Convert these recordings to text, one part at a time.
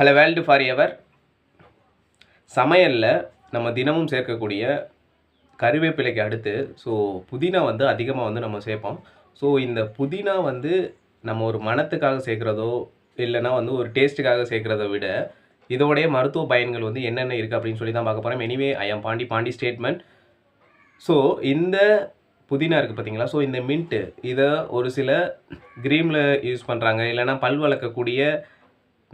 Hello world for ever சமையலில் நம்ம தினமும் சேர்க்கக்கூடிய கருவேப்பிலைக்கு அடுத்து ஸோ புதினா வந்து அதிகமாக வந்து நம்ம சேர்ப்போம். ஸோ இந்த புதினா வந்து நம்ம ஒரு மணத்துக்காக சேர்க்குறதோ இல்லைன்னா வந்து ஒரு டேஸ்ட்டுக்காக சேர்க்குறத விட இதோடைய மருத்துவ பயன்கள் வந்து என்னென்ன இருக்குது அப்படின்னு சொல்லி தான் பார்க்க போகிறோம் anyway I am Pandi Pandi statement so இந்த புதினா இருக்குது பார்த்தீங்களா ஸோ இந்த மின்ட்டு இதை ஒரு சில க்ரீமில் யூஸ் பண்ணுறாங்க இல்லைன்னா பல் வளர்க்கக்கூடிய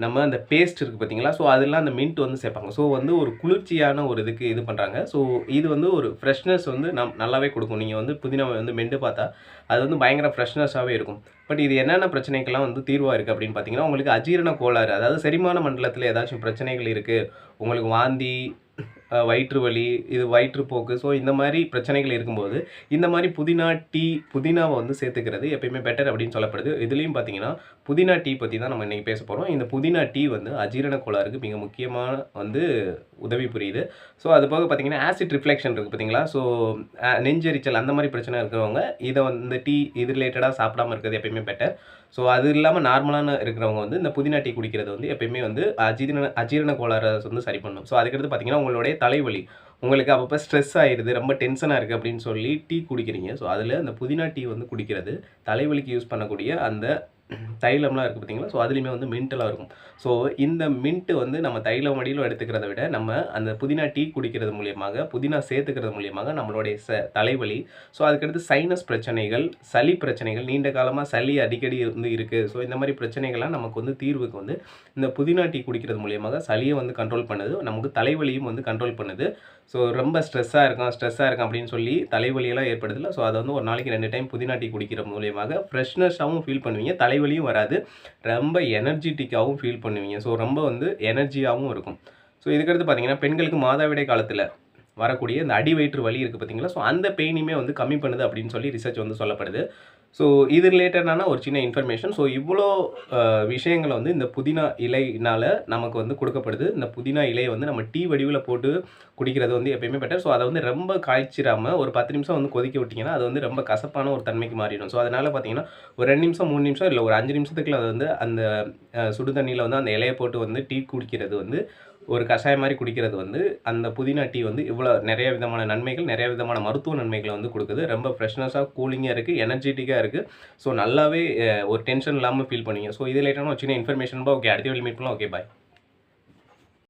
நம்ம அந்த பேஸ்ட் இருக்குது பார்த்தீங்களா ஸோ அதெல்லாம் அந்த மின்ட் வந்து சேர்ப்பாங்க. ஸோ வந்து ஒரு குளிர்ச்சியான ஒரு இதுக்கு இது பண்ணுறாங்க ஸோ இது வந்து ஒரு ஃப்ரெஷ்னஸ் வந்து நம் நல்லாவே கொடுக்கும். நீங்கள் வந்து புதினாவை வந்து மெண்டு பார்த்தா அது வந்து பயங்கர ஃப்ரெஷ்னஸாகவே இருக்கும். பட் இது என்னென்ன பிரச்சனைக்கெல்லாம் வந்து தீர்வாக இருக்குது அப்படின்னு பார்த்தீங்கன்னா உங்களுக்கு அஜீரண கோளாறு அதாவது செரிமான மண்டலத்தில் ஏதாச்சும் பிரச்சனைகள் இருக்குது உங்களுக்கு வாந்தி வயிற்று வலி இது வயிற்றுப்போக்கு ஸோ இந்த மாதிரி பிரச்சனைகள் இருக்கும்போது இந்த மாதிரி புதினா டீ புதினாவை வந்து சேர்த்துக்கிறது எப்பயுமே பெட்டர் அப்படின்னு சொல்லப்படுது. இதுலேயும் பார்த்தீங்கன்னா புதினா டீ பற்றி தான் நம்ம இன்றைக்கி பேச போகிறோம் இந்த புதினா டீ வந்து அஜீரண கோளாறுக்கு மிக முக்கியமான வந்து உதவி புரியுது. ஸோ அது போக பார்த்தீங்கன்னா ஆசிட் ரிஃப்ளெக்ஷன் இருக்குது பார்த்தீங்களா ஸோ நெஞ்செரிச்சல் அந்த மாதிரி பிரச்சனை இருக்கிறவங்க இதை வந்து டீ இது ரிலேட்டடாக சாப்பிடாம இருக்கிறது எப்பயுமே பெட்டர் ஸோ அது இல்லாமல் நார்மலான இருக்கிறவங்க வந்து இந்த புதினா டீ குடிக்கிறது வந்து எப்பயுமே வந்து அஜீரண அஜீரண கோளாறை வந்து சரி பண்ணும். ஸோ அதுக்கடுத்து பார்த்தீங்கன்னா உங்களுடைய தலைவலி. உங்களுக்கு அப்பப்போ ஸ்ட்ரெஸ் ஆகிடுது ரொம்ப டென்ஷனாக இருக்குது அப்படின்னு சொல்லி டீ குடிக்கிறீங்க. ஸோ அதில் அந்த புதினா டீ வந்து குடிக்கிறது தலைவலிக்கு யூஸ் பண்ணக்கூடிய அந்த தைலம்லாம் இருக்குது பார்த்தீங்களா ஸோ அதுலேயுமே வந்து மின்ட்டெல்லாம் இருக்கும். ஸோ இந்த மின்ட்டு வந்து நம்ம தைலம் மடியிலும் எடுத்துக்கிறத விட நம்ம அந்த புதினா டீ குடிக்கிறது மூலியமாக புதினா சேர்த்துக்கிறது மூலியமாக நம்மளுடைய ச தலைவலி ஸோ அதுக்கடுத்து சைனஸ் பிரச்சனைகள் சளி பிரச்சனைகள் நீண்ட காலமாக சளி அடிக்கடி வந்து இருக்குது ஸோ இந்த மாதிரி பிரச்சனைகள்லாம் நமக்கு வந்து தீர்வுக்கு வந்து இந்த புதினா டீ குடிக்கிறது மூலியமாக சளியை வந்து கண்ட்ரோல் பண்ணுது நமக்கு தலைவலியும் வந்து கண்ட்ரோல் பண்ணுது. ஸோ ரொம்ப ஸ்ட்ரெஸ்ஸாக இருக்கும் ஸ்ட்ரெஸ்ஸாக இருக்கும் அப்படின்னு சொல்லி தலைவலியெல்லாம் ஏற்படுதில்லை ஸோ அதை வந்து ஒரு நாளைக்கு ரெண்டு டைம் புதினா டீ குடிக்கிற மூலியமாக ஃப்ரெஷ்னஸாகவும் ஃபீல் பண்ணுவீங்க. தலைவலியும் வராது. ரொம்ப எனர்ஜெட்டிக்காகவும் ஃபீல் பண்ணுவீங்க. ஸோ ரொம்ப வந்து எனர்ஜியாகவும் இருக்கும். ஸோ இதுக்கடுத்து பார்த்தீங்கன்னா பெண்களுக்கு மாதவிடை காலத்தில் வரக்கூடிய இந்த அடி வயிற்று வலி இருக்குது பார்த்தீங்களா? ஸோ அந்த பெயினுமே வந்து கம்மி பண்ணுது அப்படின்னு சொல்லி ரிசர்ச் வந்து சொல்லப்படுது. ஸோ இது ரிலேட்டடான ஒரு சின்ன இன்ஃபர்மேஷன் ஸோ இவ்வளோ விஷயங்களை வந்து இந்த புதினா இலையினால் நமக்கு வந்து கொடுக்கப்படுது. இந்த புதினா இலையை வந்து நம்ம டீ வடிவில் போட்டு குடிக்கிறது வந்து எப்பயுமே பெட்டர் ஸோ அதை வந்து ரொம்ப காய்ச்சிடாமல் ஒரு பத்து நிமிஷம் வந்து கொதிக்க விட்டிங்கன்னா அது வந்து ரொம்ப கசப்பான ஒரு தன்மைக்கு மாறிடும். ஸோ அதனால் பார்த்தீங்கன்னா ஒரு ரெண்டு நிமிஷம் மூணு நிமிஷம் இல்லை ஒரு அஞ்சு நிமிஷத்துக்குள்ள அது வந்து அந்த சுடு தண்ணியில் வந்து அந்த இலையை போட்டு வந்து டீ குடிக்கிறது வந்து ஒரு கஷாயம் மாதிரி குடிக்கிறது வந்து அந்த புதினா டீ வந்து இவ்வளோ நிறைய விதமான நன்மைகள் நிறைய விதமான மருத்துவ நன்மைகளை வந்து கொடுக்குது. ரொம்ப ஃப்ரெஷ்னஸாக கூலிங்காக இருக்குது எனர்ஜெட்டிக்காக இருக்குது ஸோ நல்லாவே ஒரு டென்ஷன் இல்லாமல் ஃபீல் பண்ணிங்க. ஸோ இது லேட்டான ஒரு சின்ன இன்ஃபர்மேஷன் ஓகே அடுத்த மீட் பண்ணலாம். Okay bye